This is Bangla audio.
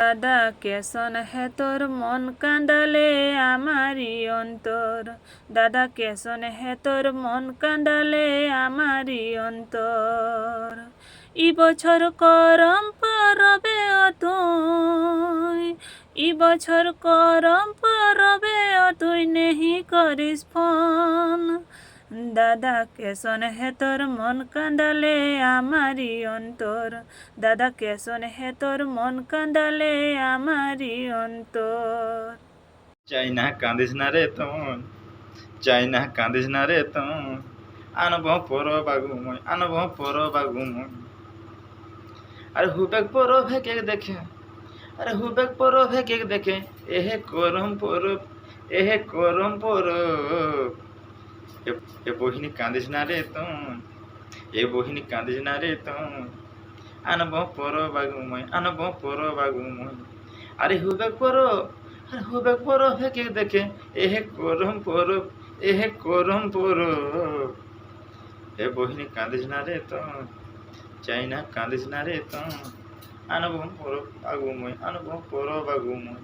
দাদা, কেসন হে তোর মন কান্দালে আমারি অন্তর? দাদা, কেসন হে তোর মন কান্দালে আমারি অন্তর? ই বছর করম পরবে অতুই, ই বছর করম পরবে অতুই, নেহি করিস ফোন। দাদা, কেসন হে তোর মন কান্দালে আমারি অন্তর? দাদা, কেসন হে তোর মন কান্দালে আমারি অন্তর? চাই না কাঁদিস না রে তুই চাই না কাঁদিস না রে তুই আনব পর বাগুময়, আনব পর বাগুময়। আরে হুবেক পর ভেকে দেখে, আরে হুবেক পর ভেকে দেখে, এহে করম পর, এহে করম পর। এ বহিনী কাঁদিস না রে তুই এ বহিনী কাঁদিস না রে তুই আনব পর বাগুময়, আনব পর বাগুময়। আরে হুবেক পর, আর হবে পর হেকে দেখে, এহে করম পর, এহে করম পর। হে বহিনী কাঁদিস না রে তো চাই না কাঁদিস না রে তো। আনব পর বাগুময়, আনব পর বাগুময়।